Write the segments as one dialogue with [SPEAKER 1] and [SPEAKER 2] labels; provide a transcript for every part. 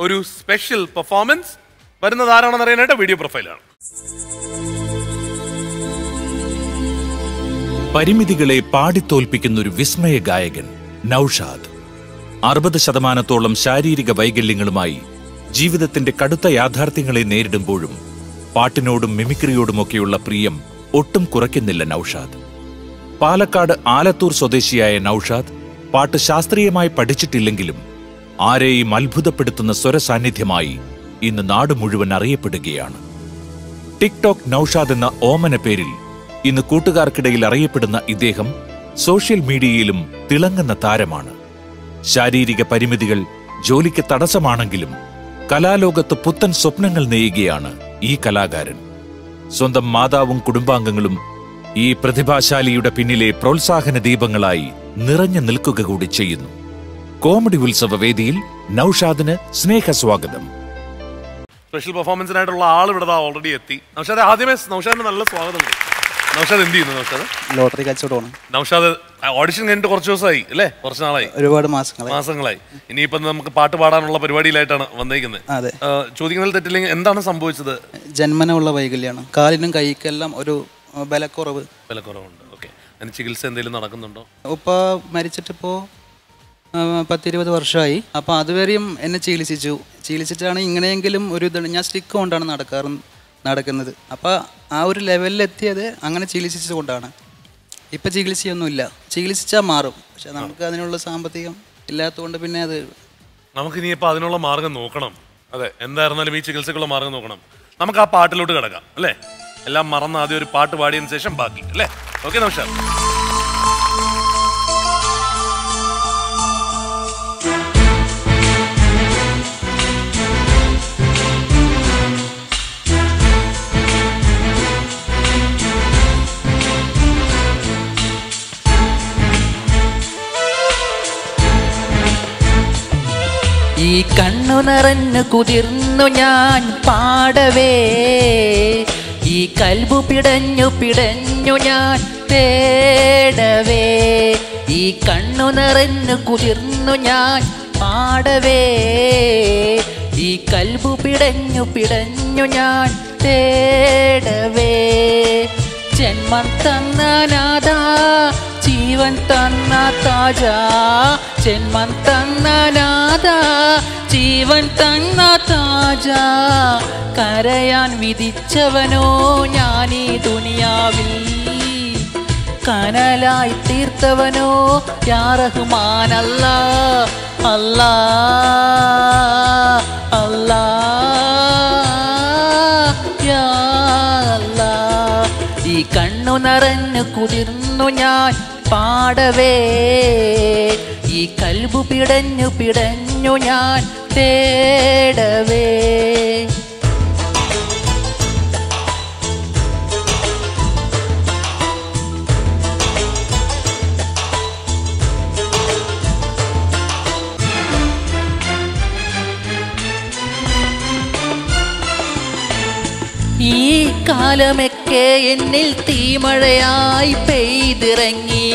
[SPEAKER 1] ഒരു special performance വരുന്നത് ആരാണെന്ന് അറിയാനായിട്ട് വീഡിയോ പ്രൊഫൈലാണ്
[SPEAKER 2] പരിമിതികളെ പാടിത്തോൽപ്പിക്കുന്ന ഒരു വിസ്മയ ഗായകൻ നൌഷാദ്. അറുപത് ശതമാനത്തോളം ശാരീരിക വൈകല്യങ്ങളുമായി ജീവിതത്തിന്റെ കടുത്ത യാഥാർത്ഥ്യങ്ങളെ നേരിടുമ്പോഴും പാട്ടിനോടും മിമിക്രിയോടുമൊക്കെയുള്ള പ്രിയം ഒട്ടും കുറയ്ക്കുന്നില്ല നൌഷാദ്. പാലക്കാട് ആലത്തൂർ സ്വദേശിയായ നൌഷാദ് പാട്ട് ശാസ്ത്രീയമായി പഠിച്ചിട്ടില്ലെങ്കിലും ആരെയും അത്ഭുതപ്പെടുത്തുന്ന സ്വരസാന്നിധ്യമായി ഇന്ന് നാട് മുഴുവൻ അറിയപ്പെടുകയാണ്. ടിക്ടോക്ക് നൌഷാദ് എന്ന ഓമന പേരിൽ ഇന്ന് കൂട്ടുകാർക്കിടയിൽ അറിയപ്പെടുന്ന ഇദ്ദേഹം സോഷ്യൽ മീഡിയയിലും തിളങ്ങുന്ന താരമാണ്. ശാരീരിക പരിമിതികൾ ജോലിക്ക് തടസ്സമാണെങ്കിലും കലാലോകത്ത് പുത്തൻ സ്വപ്നങ്ങൾ നെയ്യുകയാണ് ഈ കലാകാരൻ. സ്വന്തം മാതാവും കുടുംബാംഗങ്ങളും ഈ പ്രതിഭാശാലിയുടെ പിന്നിലെ പ്രോത്സാഹന ദീപങ്ങളായി നിറഞ്ഞു നിൽക്കുക കൂടി ചെയ്യുന്നു. കോമഡി ഉത്സവ വേദിയിൽ നൌഷാദിന് സ്നേഹസ്വാഗതം.
[SPEAKER 1] സ്പെഷ്യൽ പെർഫോമൻസിനായിട്ടുള്ള ആൾ ഇവിടെ ഓൾറെഡി എത്തി. നൗഷാദ് ആദ്യമേ നൗഷാദിന് നല്ല സ്വാഗതം നൗഷാദ് എന്ത് ചെയ്യുന്നു നൗഷാദ്?
[SPEAKER 3] ലോട്ടറി കച്ചവടമാണ്.
[SPEAKER 1] നൗഷാദ് ഓഡിഷൻ കഴിഞ്ഞിട്ട് കുറച്ച് ദിവസമായി അല്ലേ? കുറച്ച് നാളായി.
[SPEAKER 3] ഒരുപാട് മാസങ്ങളായി.
[SPEAKER 1] മാസങ്ങളായി. ഇനിയിപ്പം നമുക്ക് പാട്ട് പാടാനുള്ള പരിപാടിയിലായിട്ടാണ് വന്നേക്കുന്നത്
[SPEAKER 3] അതെ.
[SPEAKER 1] ചോദിക്കുന്നതിൽ തെറ്റില്ലെങ്കിൽ എന്താണ് സംഭവിച്ചത്?
[SPEAKER 3] ജന്മനമുള്ള ഉള്ള വൈകല്യമാണ് കാലിനും കൈക്കെല്ലാം ഒരു ബലക്കുറവ്.
[SPEAKER 1] ബലക്കുറവുണ്ട്. ഓക്കെ. അതിന് ചികിത്സ എന്തെങ്കിലും നടക്കുന്നുണ്ടോ?
[SPEAKER 3] ഉപ്പ മരിച്ചിട്ടിപ്പോൾ പത്തിരുപത് വർഷമായി. അപ്പോൾ അതുവരെയും എന്നെ ചികിത്സിച്ചു ചികിത്സിച്ചാണ് ഇങ്ങനെയെങ്കിലും ഒരു ഇതാണ് ഞാൻ സ്റ്റിക്ക് കൊണ്ടാണ് നടക്കാറ് നടക്കുന്നത്. അപ്പോൾ ആ ഒരു ലെവലിലെത്തിയത് അങ്ങനെ ചികിത്സിച്ചുകൊണ്ടാണ് ഇപ്പം ചികിത്സയൊന്നുമില്ല ചികിത്സിച്ചാൽ മാറും. പക്ഷെ നമുക്ക് അതിനുള്ള സാമ്പത്തികം ഇല്ലാത്തതുകൊണ്ട് പിന്നെ അത്
[SPEAKER 1] നമുക്ക് ഇനിയിപ്പോൾ അതിനുള്ള മാർഗം നോക്കണം. അതെ എന്തായിരുന്നാലും ഈ ചികിത്സക്കുള്ള മാർഗം നോക്കണം. നമുക്ക് ആ പാട്ടിലോട്ട് കിടക്കാം അല്ലേ? എല്ലാം മറന്ന് ആദ്യം ഒരു പാട്ട് പാടിയതിനു ശേഷം ബാക്കി അല്ലേ? ഓക്കെ നൗഷാദ്
[SPEAKER 4] കണ്ണു നിറഞ്ഞു കുതിർന്നു ഞാൻ പാടവേ. ഈ കൽബു പിടഞ്ഞു പിടഞ്ഞു ഞാൻ തേടവേ. ഈ കണ്ണു നിറഞ്ഞു കുതിർന്നു ഞാൻ പാടവേ. ഈ കൽബു പിടഞ്ഞു പിടഞ്ഞു ഞാൻ തേടവേ. ജന്മം തന്ന നാഥ ജീവൻ തന്ന താജ. ജന്മം തന്ന നാഥ ജീവൻ തന്ന താജ. കരയാൻ വിധിച്ചവനോ ഈ ദുനിയാവിൽ. കനലായി തീർത്തവനോ യാറഹുമാനല്ല അല്ല അല്ലാ. ഈ കണ്ണു നിറഞ്ഞു കുതിർന്നു ഞാൻ പാടവേ ഈ കൽബു പിടഞ്ഞു പിടഞ്ഞു ഞാൻ തേടവേ. ഈ കാലമൊക്കെ എന്നിൽ തീമഴയായി പെയ്തിറങ്ങി.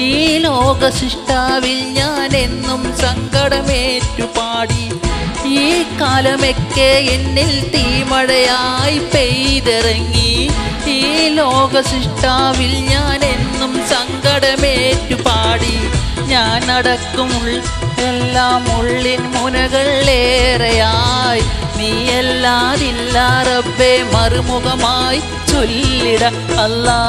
[SPEAKER 4] ഈ ലോക സൃഷ്ടാവിൽ ഞാൻ എന്നും സങ്കടമേറ്റു പാടി ഈ കാലമൊക്കെ എന്നിൽ തീമഴയായി പെയ്തിറങ്ങി. ഈ ലോക സൃഷ്ടാവിൽ ഞാൻ എന്നും സങ്കടമേറ്റു പാടി ഞാൻ അടക്കും എല്ലാം ഉള്ളിൻ മുനകളേറെയായി നീ അല്ലാതില്ല മറുമുഖമായി ചൊല്ലിട അല്ലാ.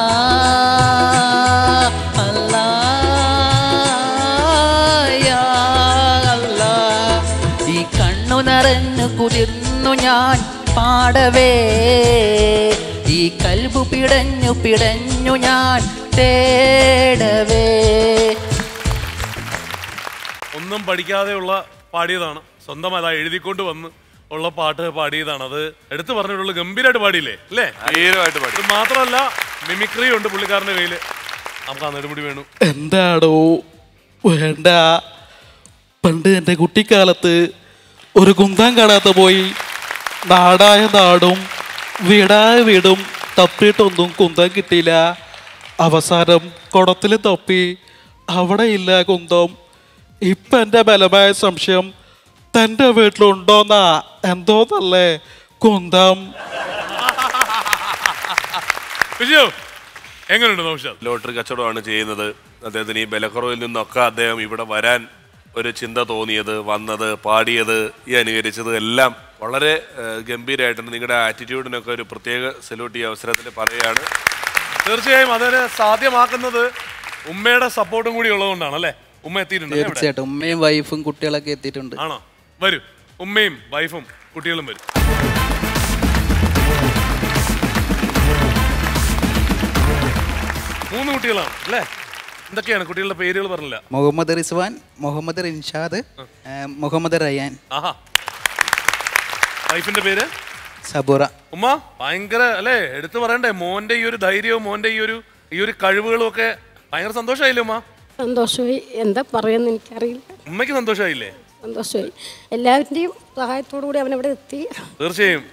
[SPEAKER 4] ഈ കണ്ണു നിറഞ്ഞു കുതിർന്നു ഞാൻ പാടവേ. ഈ കൽബു പിടഞ്ഞു പിടഞ്ഞു ഞാൻ തേടവേ.
[SPEAKER 1] ഒന്നും പഠിക്കാതെയുള്ള പാടിയതാണ്. സ്വന്തം അതാ എഴുതിക്കൊണ്ട് വന്ന് ഉള്ള പാട്ട് പാടിയതാണ്. അത് എടുത്തു പറഞ്ഞിട്ടുള്ള ഗംഭീരമായിട്ട് പാടിയില്ലേ? അല്ലേ?
[SPEAKER 5] ധീരമായിട്ട് പാടി.
[SPEAKER 1] ഇത് മാത്രമല്ല മിമിക്രി ഉണ്ട് പുള്ളിക്കാരന്റെ കയ്യിൽ. നമുക്ക് നെടുമുടി വേണു.
[SPEAKER 6] എന്താടോ? വേണ്ട. പണ്ട് എന്റെ കുട്ടിക്കാലത്ത് ഒരു കുന്തം കാണാത്ത പോയി നാടായ നാടും വീടായ വീടും തപ്പിയിട്ടൊന്നും കുന്തം കിട്ടിയില്ല. അവസാനം കുടത്തിൽ തപ്പി അവിടെ ഇല്ല കുന്തം. ഇപ്പം എന്റെ ബലമായ സംശയം തന്റെ വീട്ടിലുണ്ടോന്നാ? എന്തോന്നല്ലേ കുന്തം?
[SPEAKER 1] വിജയോ എങ്ങനെയുണ്ട് നൗഷാദ്
[SPEAKER 5] ലോട്ടറി കച്ചവടമാണ് ചെയ്യുന്നത്. അദ്ദേഹത്തിന് ഈ ബലക്കുറവിൽ നിന്നൊക്കെ അദ്ദേഹം ഇവിടെ വരാൻ ഒരു ചിന്ത തോന്നിയത് വന്നത് പാടിയത് ഈ അനുകരിച്ചത് എല്ലാം വളരെ ഗംഭീരമായിട്ടുണ്ട് നിങ്ങളുടെ ആറ്റിറ്റ്യൂഡിനൊക്കെ ഒരു പ്രത്യേക സല്യൂട്ട് ഈ അവസരത്തിൽ പറയുകയാണ്.
[SPEAKER 1] തീർച്ചയായും അതിന് സാധ്യമാക്കുന്നത് ഉമ്മയുടെ സപ്പോർട്ടും കൂടി ഉള്ളതുകൊണ്ടാണ് അല്ലേ? ഉമ്മ എത്തിയിട്ടുണ്ട് ഇവിടെ?
[SPEAKER 3] തീർച്ചയായിട്ടും. ഉമ്മയും വൈഫും കുട്ടികളൊക്കെ എത്തിയിട്ടുണ്ട്.
[SPEAKER 1] ആണോ? വരും. ഉമ്മയും വൈഫും കുട്ടികളും വരും. കുട്ടികളാണ് അല്ലേ? എന്തൊക്കെയാണ് കുട്ടികളുടെ പേരുകൾ പറഞ്ഞില്ല?
[SPEAKER 3] മുഹമ്മദ് റിസ്വാൻ മുഹമ്മദ് റിൻഷാദ് മുഹമ്മദ് റയാൻ.
[SPEAKER 1] ആഹാ. വൈഫിന്റെ പേര്?
[SPEAKER 3] സബുറ.
[SPEAKER 1] ഉമ്മ ഭയങ്കര അല്ലേ? എടുത്തു പറയണ്ടേ മോന്റെ ഈ ഒരു ധൈര്യവും മോന്റെ ഈ ഒരു ഈ ഒരു കഴിവുകളും ഒക്കെ ഭയങ്കര സന്തോഷമായില്ലേ ഉമ്മ?
[SPEAKER 7] സന്തോഷമായി. എന്താ പറയുമെന്ന് എനിക്കറിയില്ല.
[SPEAKER 1] ഉമ്മയ്ക്ക് സന്തോഷമായില്ലേ?
[SPEAKER 7] സന്തോഷമായി. എല്ലാവരുടെയും സഹായത്തോടു കൂടി അവൻ ഇവിടെ എത്തി.
[SPEAKER 1] തീർച്ചയായും.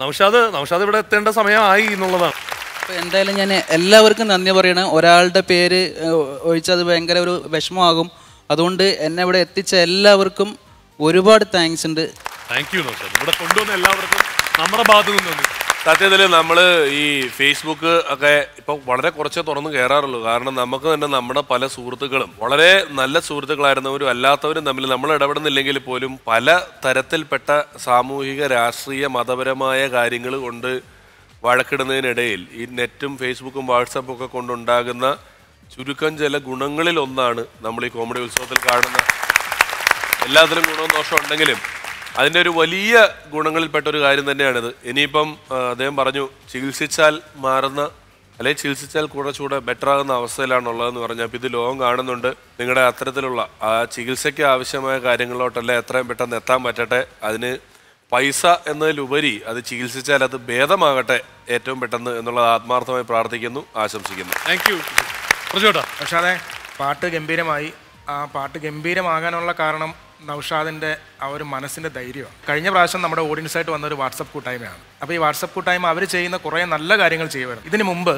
[SPEAKER 1] നൗഷാദ് നൗഷാദ് ഇവിടെ എത്തേണ്ട സമയമായി എന്നുള്ളതാണ്.
[SPEAKER 3] അപ്പോൾ എന്തായാലും ഞാൻ എല്ലാവർക്കും നന്ദി പറയണം. ഒരാളുടെ പേര് ഒഴിച്ചത് ഭയങ്കര ഒരു വിഷമമാകും. അതുകൊണ്ട് എന്നെ ഇവിടെ എത്തിച്ച എല്ലാവർക്കും ഒരുപാട് താങ്ക്സ് ഉണ്ട്.
[SPEAKER 1] താങ്ക് യു ഇവിടെ കൊണ്ടുവന്ന എല്ലാവർക്കും നമ്മുടെ ഭാഗത്തു നിന്ന്
[SPEAKER 5] സത്യത്തിൽ നമ്മൾ ഈ ഫേസ്ബുക്ക് ഒക്കെ ഇപ്പം വളരെ കുറച്ചേ തുറന്ന് കയറാറുള്ളൂ. കാരണം നമുക്ക് തന്നെ നമ്മുടെ പല സുഹൃത്തുക്കളും വളരെ നല്ല സുഹൃത്തുക്കളായിരുന്നവരും അല്ലാത്തവരും തമ്മിൽ നമ്മൾ ഇടപെടുന്നില്ലെങ്കിൽ പോലും പല തരത്തിൽപ്പെട്ട സാമൂഹിക രാഷ്ട്രീയ മതപരമായ കാര്യങ്ങൾ കൊണ്ട് വഴക്കിടുന്നതിനിടയിൽ ഈ നെറ്റും ഫേസ്ബുക്കും വാട്സപ്പും ഒക്കെ കൊണ്ടുണ്ടാകുന്ന ചുരുക്കം ചില ഗുണങ്ങളിൽ ഒന്നാണ് നമ്മൾ ഈ കോമഡി ഉത്സവത്തിൽ കാണുന്ന എല്ലാത്തിലും ഗുണവും ദോഷവും ഉണ്ടെങ്കിലും അതിന്റെ ഒരു വലിയ ഗുണങ്ങളിൽപ്പെട്ട ഒരു കാര്യം തന്നെയാണിത്. ഇനിയിപ്പം അദ്ദേഹം പറഞ്ഞു ചികിത്സിച്ചാൽ മാറുന്ന അല്ലെങ്കിൽ ചികിത്സിച്ചാൽ കുറച്ചുകൂടെ ബെറ്റർ ആകുന്ന അവസ്ഥയിലാണുള്ളതെന്ന് പറഞ്ഞാൽ അപ്പോൾ ഇത് ലോകം കാണുന്നുണ്ട്. നിങ്ങളുടെ അത്തരത്തിലുള്ള ആ ചികിത്സയ്ക്ക് ആവശ്യമായ കാര്യങ്ങളിലോട്ടല്ല എത്രയും പെട്ടെന്ന് എത്താൻ പറ്റട്ടെ? അതിന് പൈസ എന്നതിലുപരി അത് ചികിത്സിച്ചാൽ അത് ഭേദമാകട്ടെ ഏറ്റവും പെട്ടെന്ന് എന്നുള്ളത് ആത്മാർത്ഥമായി പ്രാർത്ഥിക്കുന്നു ആശംസിക്കുന്നു.
[SPEAKER 1] താങ്ക് യു പ്രജോട്ടാ.
[SPEAKER 8] പക്ഷേ അതെ പാട്ട് ഗംഭീരമായി. ആ പാട്ട് ഗംഭീരമാകാനുള്ള കാരണം നൗഷാദിന്റെ ആ ഒരു മനസ്സിന്റെ ധൈര്യമാണ്. കഴിഞ്ഞ പ്രാവശ്യം നമ്മുടെ ഓഡിയൻസായിട്ട് വന്ന ഒരു വാട്സപ്പ് കൂട്ടായ്മയാണ്. അപ്പോൾ ഈ വാട്സപ്പ് കൂട്ടായ്മ അവർ ചെയ്യുന്ന കുറേ നല്ല കാര്യങ്ങൾ ചെയ്യുമായിരുന്നു ഇതിന് മുമ്പ്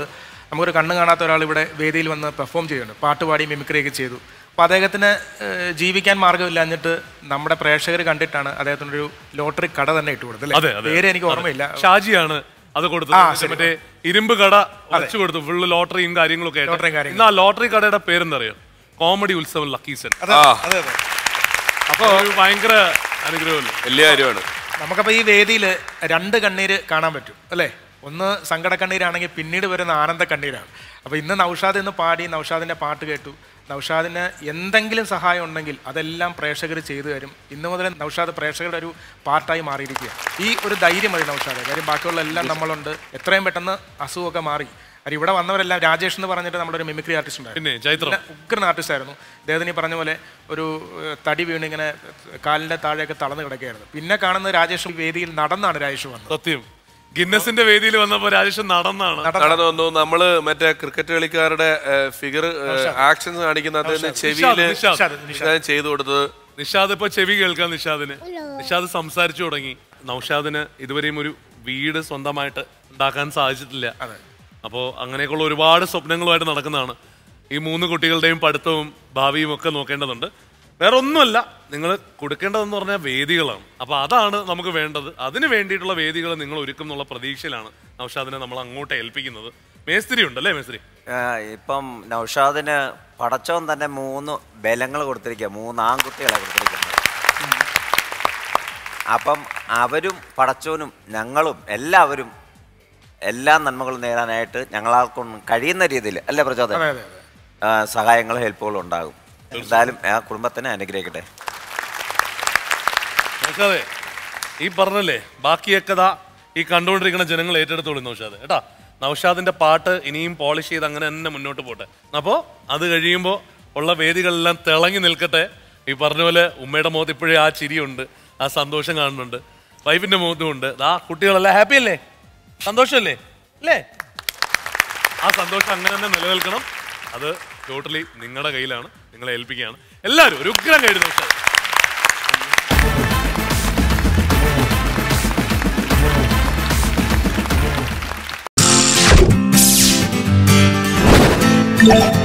[SPEAKER 8] നമുക്കൊരു കണ്ണ് കാണാത്ത ഒരാൾ ഇവിടെ വേദിയിൽ വന്ന് പെർഫോം ചെയ്യുന്നുണ്ട്. പാട്ടുപാടി മിമിക്രിയൊക്കെ ചെയ്തു. അപ്പോൾ അദ്ദേഹത്തിന് ജീവിക്കാൻ ജീവിക്കാൻ മാർഗമില്ലാഞ്ഞിട്ട് നമ്മുടെ പ്രേക്ഷകർ കണ്ടിട്ടാണ് അദ്ദേഹത്തിനൊരു ലോട്ടറി കട തന്നെ ഇട്ട് കൊടുത്തത് അല്ലേ? പേര് എനിക്ക് ഓർമ്മയില്ല.
[SPEAKER 1] ഷാജിയാണ് അത് കൊടുത്തത്. മറ്റേ ഇരുമ്പ് കട വെച്ചു കൊടുത്തു ഫുള്ള് ലോട്ടറിയും കാര്യങ്ങളൊക്കെ. ഇന്ന് ആ ലോട്ടറി കടയുടെ പേരെന്തറിയോ? കോമഡി ഉത്സവം ലക്കീസൻ.
[SPEAKER 5] ആ.
[SPEAKER 8] അതെ അതെ.
[SPEAKER 1] അപ്പൊ ഒരു ഭയങ്കര അനുഗ്രഹമല്ലേ?
[SPEAKER 5] വലിയ കാര്യമാണ്.
[SPEAKER 8] നമുക്കപ്പോൾ ഈ വേദിയിൽ രണ്ട് കണ്ണീര് കാണാൻ പറ്റും അല്ലേ? ഒന്ന് സങ്കട കണ്ണീരാണെങ്കിൽ പിന്നീട് വരുന്ന ആനന്ദ കണ്ണീരാണ് അപ്പോൾ ഇന്ന് നൗഷാദ് ഇന്ന് പാടി നൗഷാദിന്റെ പാട്ട് കേട്ടു. നൗഷാദിന് എന്തെങ്കിലും സഹായം ഉണ്ടെങ്കിൽ അതെല്ലാം പ്രേക്ഷകർ ചെയ്തു തരും. ഇന്ന് മുതൽ നൗഷാദ് പ്രേക്ഷകരുടെ ഒരു പാർട്ടായി മാറിയിരിക്കുക ഈ ഒരു ധൈര്യം മതി നൗഷാദ്. കാര്യം ബാക്കിയുള്ള എല്ലാം നമ്മളുണ്ട്. എത്രയും പെട്ടെന്ന് അസുഖമൊക്കെ മാറി. കാര്യം ഇവിടെ വന്നവരെല്ലാം രാജേഷ് എന്ന് പറഞ്ഞിട്ട് നമ്മുടെ ഒരു മിമിക്രി ആർട്ടിസ്റ്റ് ഉണ്ടായിരുന്നു. ഉഗ്രൻ ആർട്ടിസ്റ്റ് ആയിരുന്നു. അദ്ദേഹത്തിന് പറഞ്ഞ പോലെ ഒരു തടി വീണ് ഇങ്ങനെ കാലിന്റെ താഴെയൊക്കെ തളർന്ന് കിടക്കുകയായിരുന്നു. പിന്നെ കാണുന്ന രാജേഷ് വേദിയിൽ നടന്നാണ് രാജേഷ് വന്നത്.
[SPEAKER 1] സത്യം. ഗിന്നസിന്റെ വേദിയിൽ വന്നപ്പോ രാജേഷ് നടന്നാണ്.
[SPEAKER 5] നടന്നു. വന്നു നമ്മൾ മറ്റേ ക്രിക്കറ്റ് കളിക്കാരുടെ ഫിഗർ ആക്ഷൻസ് കാണിക്കുന്ന ചെവിയിൽ
[SPEAKER 1] നിഷാദ്,
[SPEAKER 5] ചെയ്തു കൊടുത്തത്.
[SPEAKER 1] നിഷാദ് ഇപ്പൊ ചെവി കേൾക്കാം നിഷാദിന്. നിഷാദ് സംസാരിച്ചു തുടങ്ങി. നൌഷാദിന് ഇതുവരെയും ഒരു വീട് സ്വന്തമായിട്ട് ഉണ്ടാക്കാൻ സാധിച്ചിട്ടില്ല. അപ്പോൾ അങ്ങനെയൊക്കെയുള്ള ഒരുപാട് സ്വപ്നങ്ങളുമായിട്ട് നടക്കുന്നതാണ്. ഈ മൂന്ന് കുട്ടികളുടെയും പഠിത്തവും ഭാവിയും ഒക്കെ നോക്കേണ്ടതുണ്ട്. വേറെ ഒന്നുമല്ല നിങ്ങൾ കൊടുക്കേണ്ടതെന്ന് പറഞ്ഞാൽ വേദികളാണ്. അപ്പോൾ അതാണ് നമുക്ക് വേണ്ടത്. അതിന് വേണ്ടിയിട്ടുള്ള വേദികൾ നിങ്ങൾ ഒരുക്കും എന്നുള്ള പ്രതീക്ഷയിലാണ് നൗഷാദിനെ നമ്മൾ അങ്ങോട്ട് ഏൽപ്പിക്കുന്നത്. മേസ്ത്രി ഉണ്ടല്ലേ മേസ്ത്രി?
[SPEAKER 9] ആ, ഇപ്പം നൗഷാദിന് പടച്ചവൻ തന്നെ മൂന്ന് ബലങ്ങൾ കൊടുത്തിരിക്കുക മൂന്ന് ആൺകുട്ടികളെ കൊടുത്തിരിക്കുന്നത് അപ്പം അവരും പടച്ചവനും ഞങ്ങളും എല്ലാവരും എല്ലാ നന്മകളും നേടാനായിട്ട് ഞങ്ങളാർക്കും കഴിയുന്ന രീതിയിൽ അല്ലേ പ്രചോദനം? സഹായങ്ങളും ഹെൽപ്പുകളും ഉണ്ടാകും. എന്തായാലും ആ കുടുംബത്തിനെ അനുഗ്രഹിക്കട്ടെ.
[SPEAKER 1] നൗഷാദേ ഈ പറഞ്ഞല്ലേ ബാക്കിയൊക്കെ ഈ കണ്ടുകൊണ്ടിരിക്കുന്ന ജനങ്ങൾ ഏറ്റെടുത്തോളൂ നൗഷാദ്. കേട്ടാ നൗഷാദിന്റെ പാട്ട് ഇനിയും പോളിഷ് ചെയ്ത് അങ്ങനെ തന്നെ മുന്നോട്ട് പോട്ടെ. അപ്പോൾ അത് കഴിയുമ്പോൾ ഉള്ള വേദികളെല്ലാം തിളങ്ങി നിൽക്കട്ടെ. ഈ പറഞ്ഞ പോലെ ഉമ്മയുടെ മുഖത്ത് ഇപ്പോഴേ ആ ചിരിയുണ്ട് ആ സന്തോഷം കാണുന്നുണ്ട് വൈഫിന്റെ മുഖത്തും ഉണ്ട്. ആ കുട്ടികളെല്ലാം ഹാപ്പി അല്ലേ സന്തോഷമല്ലേ അല്ലേ? ആ സന്തോഷം അങ്ങനെ തന്നെ നിലനിൽക്കണം. അത് ടോട്ടലി നിങ്ങളുടെ കയ്യിലാണ് നിങ്ങളെ ഏൽപ്പിക്കുകയാണ് എല്ലാവരും ഒരു ഉഗ്രം കഴിഞ്ഞു Yeah.